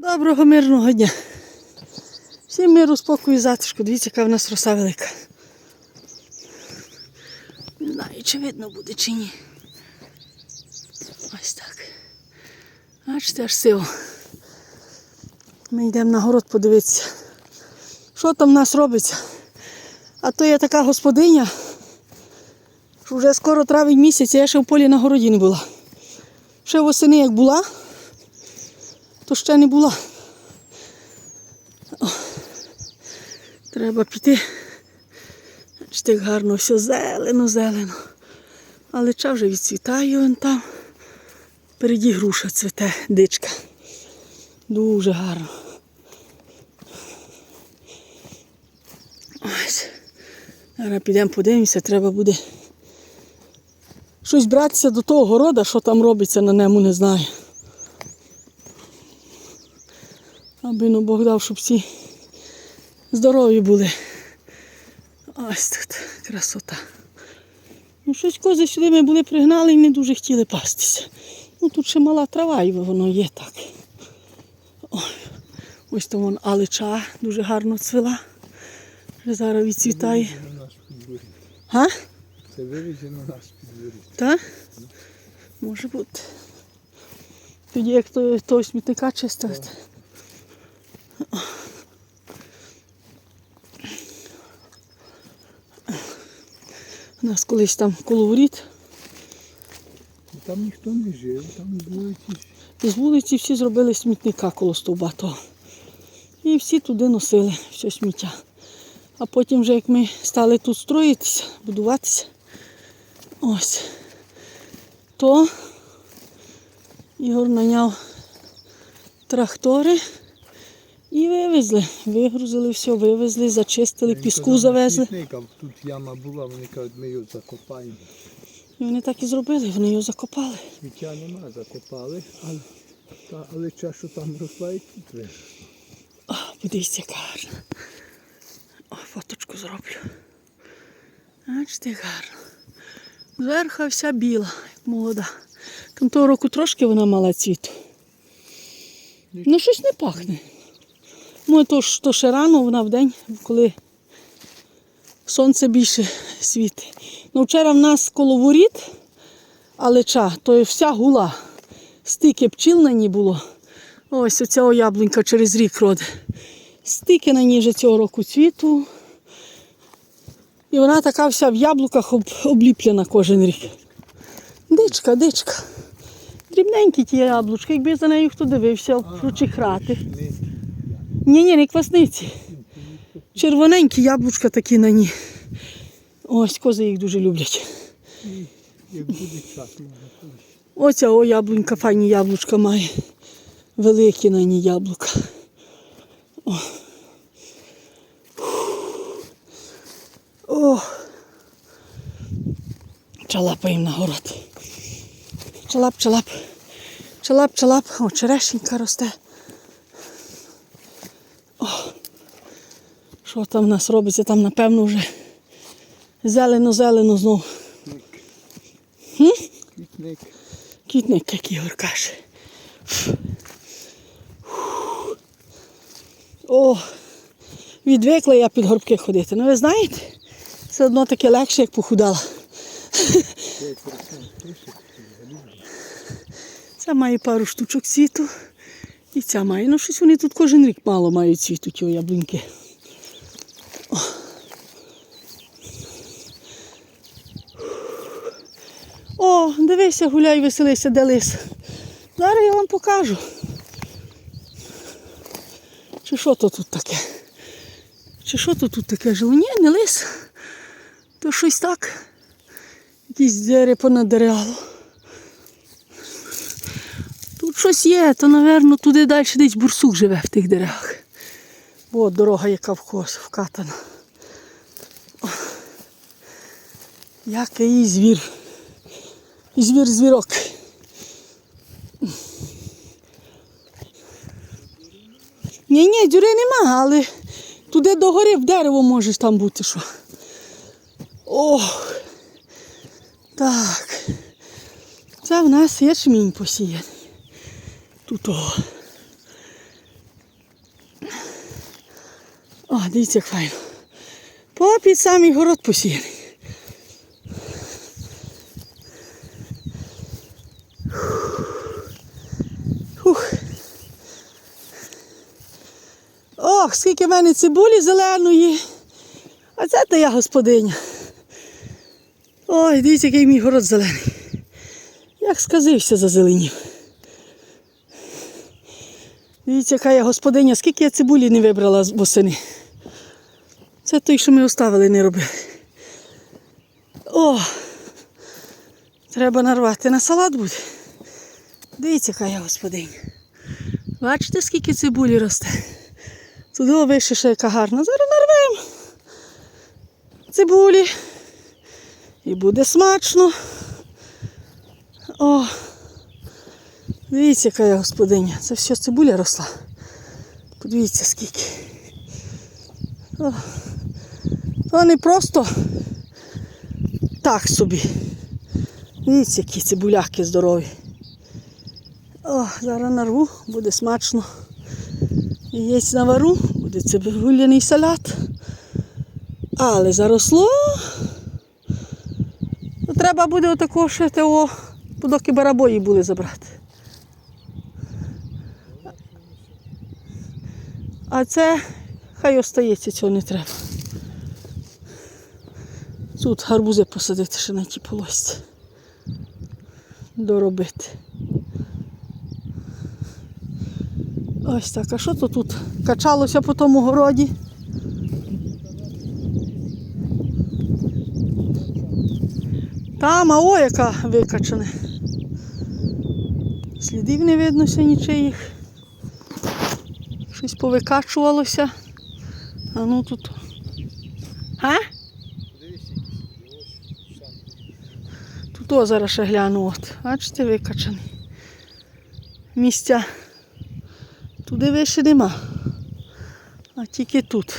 Доброго мирного дня. Всім миру, спокою, затишку. Дивіться, яка в нас роса велика. Не знаю, чи видно буде, чи ні. Ось так. Бачите, аж сило. Ми йдемо на город подивитися, що там в нас робиться. А то є така господиня, що вже скоро травень місяць, а я ще в полі на городі не була. Ще восени як була, то ще не була. О, треба піти. Як гарно, все зелено, зелено. Але ча вже відцвітає вон там. Впереді груша цвіте, дичка. Дуже гарно. Ось. Зараз підемо подивимося, треба буде щось братися до того города, що там робиться на ньому, не знаю. Аби ну Бог дав, щоб всі здорові були. Ось тут красота. Ну, щось кози сюди ми були пригнали і не дуже хотіли пастися. Ну тут ще мала трава і воно є так. Ой, ось то вон алича дуже гарно цвіла. Вже зараз відцвітає. Га? Це вивезено наш підворіт. Так? Може бути. Тоді як то, того смітника чистити. У нас колись там коло воріт, Ну, Там ніхто не жив, там були ті з вулиці всі зробили смітника коло стовба того. І всі туди носили все сміття. А потім, вже як ми стали тут строїтися, будуватися, ось, то Ігор наняв трактори і вивезли. Вигрузили все, вивезли, зачистили, піску завезли. Тут яма була, вони кажуть, ми його закопаємо. І вони так і зробили, вони його закопали. Сміття нема, закопали, але, та, але чашу там росла і тут виросла. О, подивіться, гарна. О, фоточку зроблю. Бачите, як гарно. Зверху вся біла, як молода. Там того року трошки вона мала цвіту. Ну щось не пахне. Ну, то, то ще рано вона в день, коли сонце більше світить. Ну, вчора в нас коло воріт, алеча, то вся гула. Стільки пчіл на ній було. Ось оця яблунька через рік роде. Стільки на ній вже цього року цвіту. І вона така вся в яблуках об, обліплена кожен рік. Дичка, дичка. Дрібненькі ті яблучки, якби за нею хто дивився, прочихрати. Ми, Ні, ні, не квасниці. Червоненькі яблучка такі на ній. Ось кози їх дуже люблять. як буде час. Оця о яблунька, файні яблучка має. Великі на ній яблука. О. О. Чалапаємо на город. Чалап, чалап. Чалап, чалап. О, черешенька росте. Що там в нас робиться? Там, напевно, вже зелено-зелено знову. Квітник. Квітник, як Ігор каже. О, відвикла я під горбки ходити. Ну ви знаєте, все одно таке легше, як похудала. Це. Ця має пару штучок цвіту. І ця має. Ну щось вони тут кожен рік мало мають цвіту, ті яблуньки. О. О, дивися, гуляй, веселися, де лис. Зараз я вам покажу. Чи що то тут таке? Чи що то тут таке жило? Ні, не лис. То щось так. Якісь дзери понадеряло. Тут щось є, то, напевно, туди далі десь бурсук живе в тих деревах. Бо дорога, яка в кос вкатана. Який звір звір звірок. Ні, ні, дюри нема, але туди догори в дерево можеш там бути що. Ох. Так. Це в нас ячмінь посіяний. Тут. О, дивіться, як файно. Попід самий город посіяний. Ох, скільки в мене цибулі зеленої. А це то я господиня. Ой, дивіться, який мій город зелений. Як сказився за зеленів. Дивіться, яка я господиня, скільки я цибулі не вибрала з восени. Це той, що ми оставили, не робили. О! Треба нарвати на салат буде. Дивіться, яка я господиня. Бачите, скільки цибулі росте. Туди вище ще яка гарна. Зараз нарвемо. Цибулі. І буде смачно. О! Дивіться, яка я господиня. Це все цибуля росла. Подивіться скільки. О, то не просто так собі. Дивіться, які цибуляки здорові. О, зараз нарву, буде смачно. Яєць навару, буде цибуляний салат. Але заросло. Ну, треба буде отакого ще того, доки барабої були забрати. А це хай остається, цього не треба. Тут гарбузи посадити ще на тій полосці. Доробити. Ось так, а що то тут качалося по тому городі? Там, о, яка викачана. Слідів не видно ще нічиїх. Щось повикачувалося. А ну тут. А? Тут о, зараз ще гляну от. Бачите, викачаний. Місця. Туди вище нема. А тільки тут.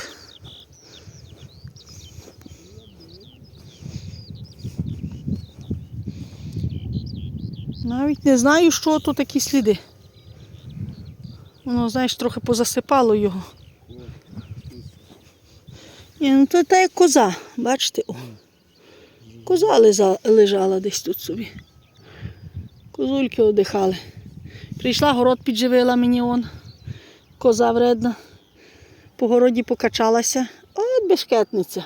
Навіть не знаю, що то такі сліди. Воно, знаєш, трохи позасипало його. Ні, ну то та як коза, бачите? О. Коза лежа- лежала десь тут собі. Козульки одихали. Прийшла, город підживила мені он. Коза вредна. По городі покачалася. От бешкетниця.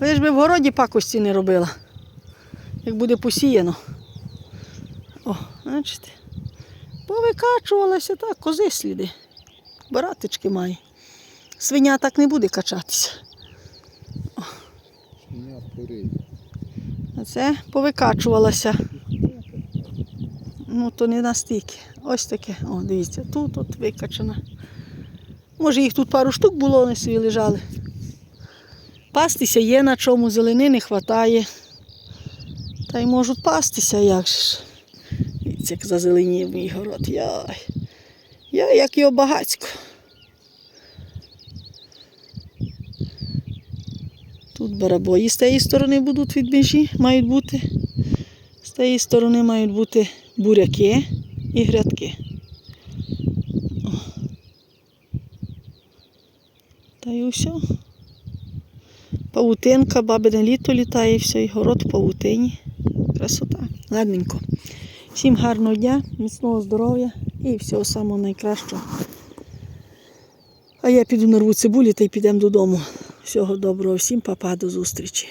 Ви ж би в городі пакості не робила. Як буде посіяно. О, бачите? Повикачувалася так, кози сліди. Баратички має. Свиня так не буде качатися. Свиня порить. А це повикачувалася. Ну, то не настільки. Ось таке. О, дивіться, тут от викачана. Може, їх тут пару штук було, вони собі лежали. Пастися є на чому, зелени не вистачає. Та й можуть пастися, як ж. Дивіться, як зазеленів мій город. Яй. Я як його багацько. Тут барабої з тієї сторони будуть від межі, мають бути. З тієї сторони мають бути буряки і грядки. О. Та й усе. Павутинка, бабине літо літає, і все, і город павутині. Красота. Гарненько. Всім гарного дня, міцного здоров'я і всього самого найкращого. А я піду нарву цибулі та й підемо додому. Всього доброго, всім папа, до зустрічі.